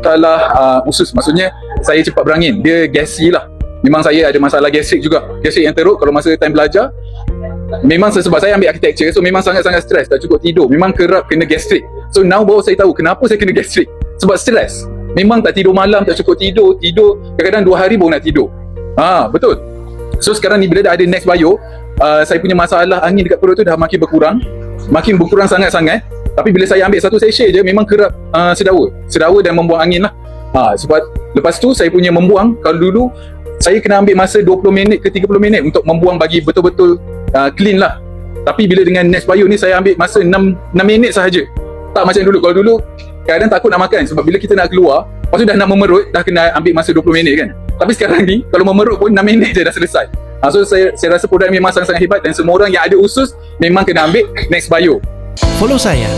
masalah uh, usus. Maksudnya saya cepat berangin. Dia gassy lah. Memang saya ada masalah gastrik juga. Gastrik yang teruk kalau masa time belajar memang sebab saya ambil architecture so memang sangat-sangat stres tak cukup tidur. Memang kerap kena gastrik so now baru saya tahu kenapa saya kena gastrik sebab stres memang tak tidur malam tak cukup tidur tidur. Kadang-kadang dua hari baru nak tidur. Ha betul. So sekarang ni bila dah ada next bio uh, saya punya masalah angin dekat perut tu dah makin berkurang. Makin berkurang sangat-sangat tapi bila saya ambil satu session je memang kerap uh, sedawa. Sedawa dan membuang angin lah. Ha, sebab lepas tu saya punya membuang kalau dulu saya kena ambil masa 20 minit ke 30 minit untuk membuang bagi betul-betul uh, clean lah. Tapi bila dengan Next Bio ni saya ambil masa 6, 6 minit sahaja. Tak macam dulu. Kalau dulu kadang takut nak makan sebab bila kita nak keluar lepas tu dah nak memerut dah kena ambil masa 20 minit kan. Tapi sekarang ni kalau memerut pun 6 minit je dah selesai. Ha, so saya, saya rasa produk memang sangat-sangat hebat dan semua orang yang ada usus memang kena ambil Next Bio Follow saya